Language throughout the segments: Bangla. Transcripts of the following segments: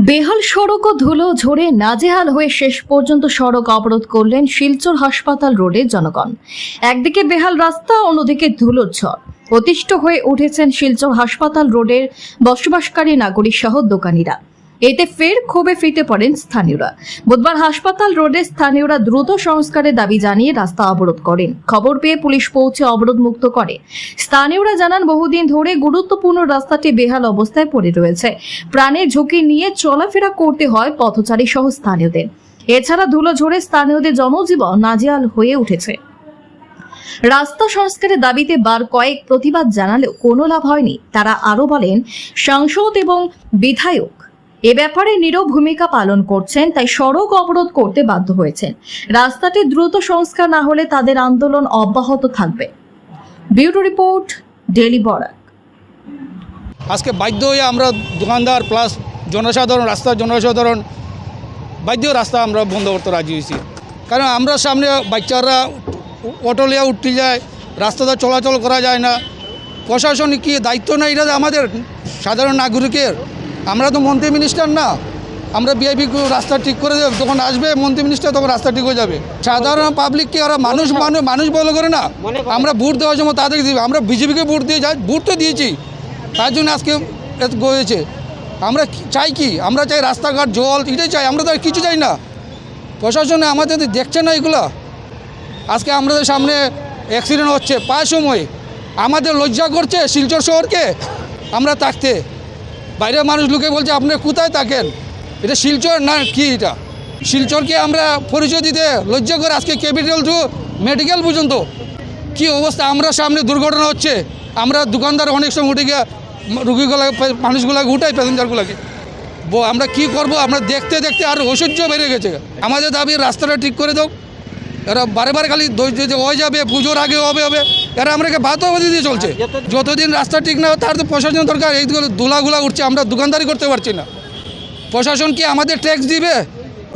বেহাল সড়ক ও ধুলো ঝরে নাজেহাল হয়ে শেষ পর্যন্ত সড়ক অবরোধ করলেন শিলচর হাসপাতাল রোডের জনগণ। একদিকে বেহাল রাস্তা, অন্যদিকে ধুলোর ঝড়। অতিষ্ঠ হয়ে উঠেছেন শিলচর হাসপাতাল রোডের বসবাসকারী নাগরিক সহ দোকানিরা। এতে ফের ক্ষোভে ফিতে পড়েন স্থানীয়রা। বুধবার হাসপাতাল রোডে স্থানীয়রা দ্রুত সংস্কারের দাবি জানিয়ে রাস্তা অবরোধ করেন। খবর পেয়ে পুলিশ পৌঁছে অবরোধ মুক্ত করে। স্থানীয়রা জানান, বহুদিন ধরে গুরুত্বপূর্ণ রাস্তাটি বেহাল অবস্থায় পড়ে রয়েছে। প্রাণের ঝুঁকি নিয়ে চলাফেরা করতে হয় পথচারী সহ স্থানীয়দের। এছাড়া ধুলো ঝরে স্থানীয়দের জনজীবন নাজেহাল হয়ে উঠেছে। রাস্তা সংস্কারের দাবিতে বার কয়েক প্রতিবাদ জানালেও কোনো লাভ হয়নি। তারা আরও বলেন, সাংসদ এবং বিধায়ক এ ব্যাপারে নীরব ভূমিকা পালন করছেন, তাই সড়ক অবরোধ করতে বাধ্য হয়েছেন। রাস্তাটি দ্রুত সংস্কার না হলে তাদের আন্দোলন অব্যাহত থাকবে। Bureau report daily Barak. আজকে বাধ্য হয়ে আমরা দোকানদার প্লাস জনসাধারণ, রাস্তার জনসাধারণ, বাধ্য রাস্তা আমরা বন্ধ করতে রাজি হয়েছি। কারণ আমরা সামনে বাচ্চারা অটো লিয়া উঠতে যায়, রাস্তাতে চলাচল করা যায় না। প্রশাসনিক কি দায়িত্ব না এটা আমাদের সাধারণ নাগরিকের আমরা তো মন্ত্রী মিনিস্টার না। আমরা বিআইপি রাস্তা ঠিক করে দেব। যখন আসবে মন্ত্রী মিনিস্টার তখন রাস্তা ঠিক হয়ে যাবে। সাধারণ পাবলিককে ওরা মানুষ মানুষ মানুষ বলে করে না। আমরা ভোট দেওয়ার জন্য তাদেরকে দিবে আমরা বিজেপিকে ভোট দিয়ে যাই। ভোট তো দিয়েছি। তার জন্য আজকে এত হয়েছে। আমরা চাই কি? আমরা চাই রাস্তাঘাট জল এটাই চাই। আমরা তো আর কিছু চাই না। প্রশাসনে আমাদের দেখছে না এগুলো। আজকে আমাদের সামনে অ্যাক্সিডেন্ট হচ্ছে। প্রায় সময়। আমাদের লজ্জা করছে শিলচর শহরকে। আমরা থাকতে। বাইরের মানুষ লোকে বলছে, আপনি কোথায় থাকেন? এটা শিলচর না কি এটা? শিলচরকে আমরা পরিচয় দিতে লজ্জা করে আজকে ক্যাপিটাল টু মেডিকেল পর্যন্ত। কি অবস্থা? আমরা সামনে দুর্ঘটনা হচ্ছে। আমরা দোকানদার অনেক সময় উঠে গিয়ে রুগীগুলো, মানুষগুলোকে উঠাই প্যাসেঞ্জারগুলোকে। ব- আমরা কি করব? আমরা দেখতে দেখতে আর ঐশ্বর্য বেড়ে গেছে। আমাদের দাবি, রাস্তাটা ঠিক করে দাও। এরা বারে বারে খালি হয়ে যাবে, পুজোর আগে হবে হবে। এরা আমাকে ভাতবাদি দিয়ে চলছে। যতদিন রাস্তা ঠিক না হয় তার তো প্রশাসন দরকার। এইগুলো দোলাগুলা উঠছে আমরা দোকানদারি করতে পারছি না। প্রশাসন কি আমাদের ট্যাক্স দিবে?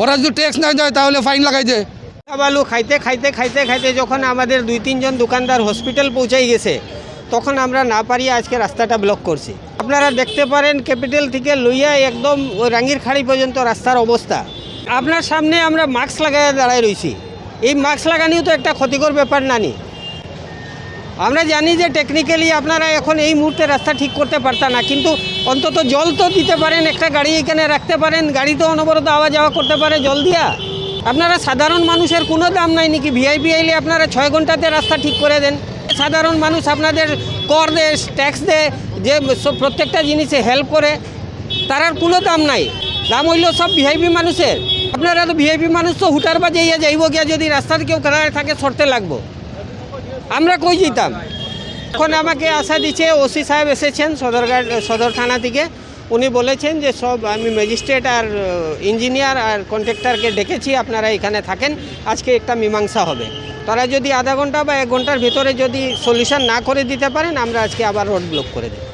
ওরা যদি ট্যাক্স না দেয় তাহলে ফাইন লাগাই দেয় বালু খাইতে খাইতে খাইতে খাইতে যখন আমাদের দুই তিনজন দোকানদার হসপিটাল পৌঁছাই গেছে তখন আমরা না পারিয়ে আজকে রাস্তাটা ব্লক করছি। আপনারা দেখতে পারেন ক্যাপিটাল থেকে লইয়া একদম ওই রাঙ্গির খাড়ি পর্যন্ত রাস্তার অবস্থা। আপনার সামনে আমরা মাস্ক লাগাই দাঁড়ায় রয়েছি এই মাস্ক লাগানিও তো একটা ক্ষতিকর ব্যাপার না নানি। আমরা জানি যে টেকনিক্যালি আপনারা এখন এই মুহূর্তে রাস্তা ঠিক করতে পারতা না, কিন্তু অন্তত জল তো দিতে পারেন, একটা গাড়ি এখানে রাখতে পারেন, গাড়ি তো অনবরত আওয়া যাওয়া করতে পারে জল দিয়া। আপনারা সাধারণ মানুষের কোনো দাম নাই নাকি? ভিআইপি আইলে আপনারা ছয় ঘন্টাতে রাস্তা ঠিক করে দেন। সাধারণ মানুষ আপনাদের কর দেয় ট্যাক্স দেয়, যে প্রত্যেকটা জিনিসে হেল্প করে তারার কোনো দাম নাই। দাম হইল সব ভিআইপি মানুষের। আপনারা তো ভিআইপি মানুষ তো হুটার বাজে যাইব গিয়া যদি রাস্তাতে কেউ খাড়ায় থাকে সরতে লাগবো। আমরা কই যেতাম এখন আমাকে আশা দিচ্ছে ওসি সাহেব এসেছেন সদরঘাট, সদর থানা থেকে। উনি বলেছেন যে সব আমি ম্যাজিস্ট্রেট আর ইঞ্জিনিয়ার আর কন্ট্রাক্টরকে ডেকেছি, আপনারা এখানে থাকেন, আজকে একটা মীমাংসা হবে। তারা যদি আধা ঘণ্টা বা এক ঘণ্টার ভিতরে যদি সলিউশন না করে দিতে পারেন, আমরা আজকে আবার রোড ব্লক করে দেব।